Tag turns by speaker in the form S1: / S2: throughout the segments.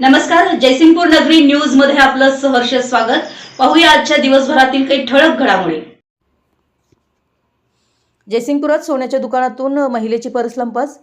S1: नमस्कार जयसिंगपूर नगरी न्यूजमध्ये आपलं सहर्ष स्वागत. पाहूया आजच्या दिवसभरातील काही ठळक घडामोडी.
S2: जयसिंगपुरात सोन्याच्या दुकानातून महिलेची पर्स लंपास.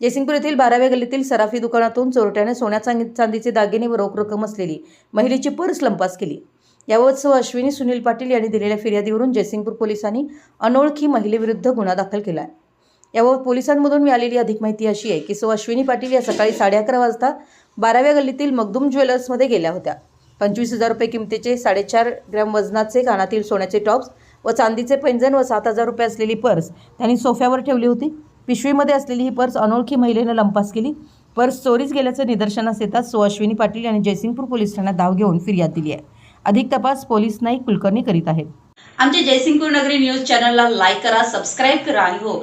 S2: जयसिंगपूर येथील बाराव्या गल्लीतील सराफी दुकानातून चोरट्याने सोन्या चांदीचे दागिने व रोख रक्कम असलेली महिलेची पर्स लंपास केली. याबाबत सह अश्विनी सुनील पाटील यांनी दिलेल्या फिर्यादीवरून जयसिंगपूर पोलिसांनी अनोळखी महिलेविरुद्ध गुन्हा दाखल केला आहे याबाबत पोलिसांमधून मिळालेली अधिक माहिती अशी आहे की सो अश्विनी पाटील या सकाळी साडे अकरा वाजता बाराव्या गल्लीतील मगदूम ज्वेलर्समध्ये गेल्या होत्या. पंचवीस हजार रुपये किमतीचे साडेचार ग्रॅम वजनाचे कानातील सोन्याचे टॉप्स व चांदीचे पैंजण व सात हजार रुपये असलेली पर्स त्यांनी सोफ्यावर ठेवली होती. पिशवीमध्ये असलेली ही पर्स अनोळखी महिलेनं लंपास केली. पर्स चोरीस गेल्याचं निदर्शनास येताच सो अश्विनी पाटील यांनी जयसिंगपूर पोलीस ठाण्यात धाव घेऊन फिर्याद दिली आहे. अधिक तपास पोलीस नाईक कुलकर्णी करीत आहेत.
S1: आमच्या जयसिंगपूर नगरी न्यूज चॅनलला लाईक करा सबस्क्राईब करा आणि हो